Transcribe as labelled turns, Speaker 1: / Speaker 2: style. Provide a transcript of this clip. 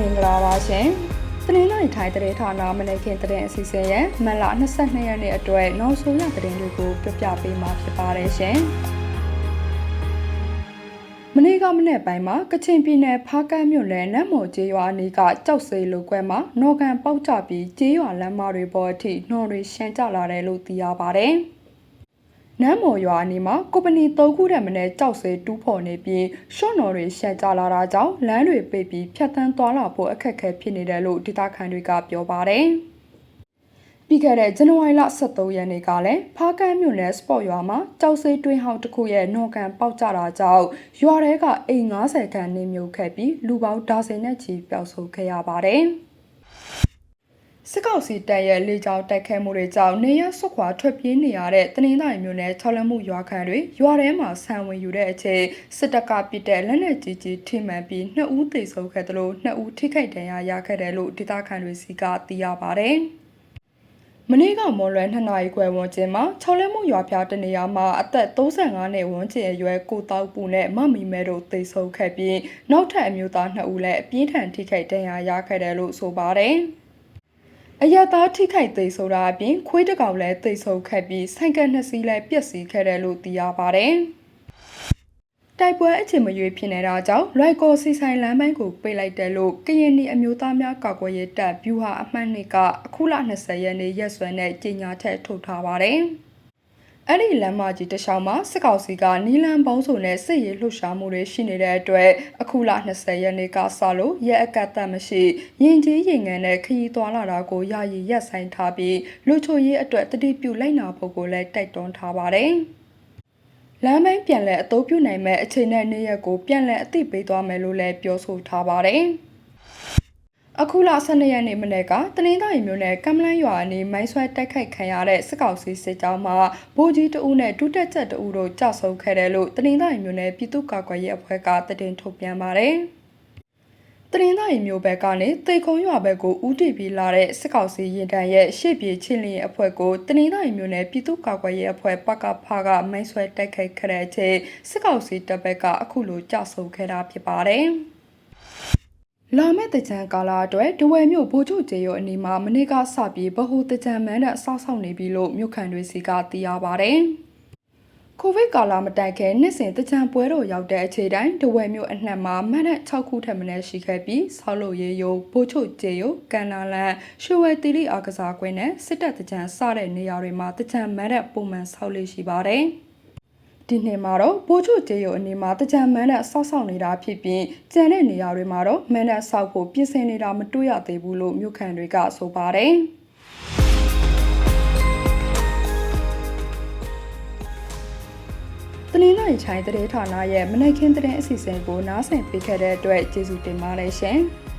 Speaker 1: မင်္ဂလာပါရှင်။တနင်္လာရီထိုင်းသတင်းဌာနမနေ့ခင်သတင်းအစီအစဉ်ရဲ့မန်လ22ရက်နေ့အတွက်နောက်ဆုံးရသတင်းတွေကိုပြပြပေးမှာဖြစ်ပါတယ်ရှင်။မနေ့ကမနေ့ပိုင်းမှာကချင်ပြည်နယ်ဖားကန့်မြို့နယ်နတ်မော်ကျေးရွာအနီးကကြောက်စိလိုကွဲမှာနော်ကန်ပေါက်ကြပြီးကျေးရွာလမ်းမတွေပေါ်အထိနှော်တွေရှမ်းကြလာတယ်လို့သိရပါတယ်။ နမ်းမော်ရွာအနီးမှာကုမ္ပဏီ၃ခုတည်းမနဲ့ကြောက်စဲတူးဖော်နေပြီးရှော့နော်တွေရှက်ကြလာတာကြောင့်လမ်းတွေပိတ်ပြီးဖြတ်တန်းသွားလာဖို့အခက်အခဲဖြစ်နေတယ်လို့ဒေသခံတွေကပြောပါတယ်။ပြီးခဲ့တဲ့ဇန်နဝါရီလ23ရက်နေ့ကလည်းဖားကန်းမြို့နယ်စပေါ့ရွာမှာကြောက်စဲတွင်းဟောင်းတစ်ခုရဲ့နော်ကန်ပေါက်ကျတာကြောင့်ရွာထဲကအိမ်90ခန့်နေမြုပ်ခဲ့ပြီးလူပေါင်းဒါဇင်နဲ့ချီပျောက်ဆုံးခဲ့ရပါတယ်။ စစ်ကောက်စီတပ်ရဲ့လေကြောင်းတိုက်ခိုက်မှုတွေကြောင့်နေရဆွခွာထွက်ပြေးနေရတဲ့တနင်္သာရီမြို့နယ်ချော်လမှုရွာခံတွေရွာထဲမှာဆံဝင်ယူတဲ့အချိန်စစ်တပ်ကပစ်တဲ့လက်နက်ကြီးကြီးထိမှန်ပြီးနှစ်ဦးသေဆုံးခဲ့တယ်လို့နှစ်ဦးထိခိုက်ဒဏ်ရာရခဲ့တယ်လို့ဒေသခံတွေစီကသိရပါဗျ။မနေ့ကမွန်လွယ်2နာရီခွဲဝန်းကျင်မှာချော်လဲမှုရွာဖျားတနေရာမှာအသက်35နှစ်ဝန်းကျင်အရွယ်ကိုတောက်ပူနဲ့မမီမဲတို့သေဆုံးခဲ့ပြီးနောက်ထပ်အမျိုးသား2ဦးလည်းအပြင်းထန်ထိခိုက်ဒဏ်ရာရခဲ့တယ်လို့ဆိုပါတယ်။ အရသာထိခိုက်သေးဆိုတာအပြင်ခွေးတစ်ကောင်လည်းသိဆုံခဲ့ပြီးဆိုင်ကယ်နှစ်စီးလည်းပျက်စီးခဲ့တယ်လို့သိရပါတယ်။တိုက်ပွဲအချိန်မရွေးဖြစ်နေတာကြောင့်လွိုက်ကောစီဆိုင်လမ်းပိုင်းကိုပိတ်လိုက်တယ်လို့ကရင်နီအမျိုးသားများကာကွယ်ရေးတပ်ဗျူဟာအမှတ်နှစ်ကအခုလ20ရက်နေ့ရက်စွဲနဲ့ကြေညာချက်ထုတ်ထားပါတယ်။ အဲ့ဒီလမ်းမကြီးတခြားမှာစစ်ကောင်စီကနီလန်ပေါင်းစုံနဲ့စစ်ရေးလှုပ်ရှားမှုတွေရှိနေတဲ့အတွက်အခုလ20ရက်နေ့ကစလို့ရဲအကတ်တမရှိရင်ကြီးရင်ငန်းနဲ့ခရီးသွားလာတာကိုယာယီရက်ဆိုင်ထားပြီးလူချိုရေးအတွက်တတိပြုလိုက်နာဖို့ကိုလည်းတိုက်တွန်းထားပါတယ်။လမ်းမိုင်းပြန်လဲအသုံးပြုနိုင်မဲ့အခြေအနေနေ့ရက်ကိုပြန်လဲအသိပေးသွားမယ်လို့လည်းပြောဆိုထားပါတယ်။ အခုလ12ရက်နေ့မနေ့ကတနင်္သာရီမြို့နယ်ကမ္မလန်းရွာအနီးမိုင်းဆွဲတိုက်ခိုက်ခံရတဲ့စစ်ကောင်စီစစ်ကြောင်းမှာဗိုလ်ကြီးတအုပ်နဲ့ဒုတက်ချက်တအုပ်တို့ကြောက်ဆုံးခဲ့တယ်လို့တနင်္သာရီမြို့နယ်ပြည်သူ့ကာကွယ်ရေးအဖွဲ့ကတည်င်းထုတ်ပြန်ပါတယ်။တရင်သားရီမျိုးဘက်ကနေတေခုံရွာဘက်ကိုဦးတည်ပြီးလာတဲ့စစ်ကောင်စီရင်တန်းရဲ့ရှေ့ပြေချင်းလင်းအဖွဲ့ကိုတရင်သားရီမျိုးနဲ့ပြည်သူ့ကာကွယ်ရေးအဖွဲ့ပကဖကမိုင်းဆွဲတိုက်ခိုက်ခဲ့တဲ့အချိန်စစ်ကောင်စီတပ်ဘက်ကအခုလိုကြောက်ဆုံးခဲ့တာဖြစ်ပါတယ်။ လာမယ့်တကြံကာလအတွက်ဒဝယ်မြို့ဘိုးချုပ်ကျေးရွာအနီးမှာမနေ့ကစပြီးဗဟိုတကြံမန်းနဲ့စောက်ဆောင်နေပြီလို့မြို့ခံတွေစီကသိရပါဗျ။ကိုဗစ်ကာလမတိုင်ခင်နှစ်စဉ်တကြံပွဲတော်ရောက်တဲ့အခြေတိုင်းဒဝယ်မြို့အနှံ့မှာမန်းနဲ့6ခုထက်မနည်းရှိခဲ့ပြီးဆောက်လို့ရေးယိုဘိုးချုပ်ကျေးရွာကန်လာလန်ရွှေဝဲတီလီအားကစားကွင်းနဲ့စစ်တပ်တကြံစတဲ့နေရာတွေမှာတကြံမန်းနဲ့ပုံမှန်ဆောက်လေးရှိပါတယ်။ ဒီနှစ်မှာတော့ပိုးချိုကျေးရုံအနေမှာတကြံမန်းနဲ့ဆောက်ဆောက်နေတာဖြစ်ပြီးကျန်တဲ့နေရာတွေမှာတော့မန်းနဲ့ဆောက်ဖို့ပြင်ဆင်နေတာမတွေ့ရသေးဘူးလို့မြို့ခံတွေကဆိုပါတယ်တနင်္လာရီချိုင်းတရေဌာနရဲ့မနက်ခင်းတဲ့အစီအစဉ်ကိုနားဆင်ပေးခဲ့တဲ့အတွက်ကျေးဇူးတင်ပါတယ်ရှင်။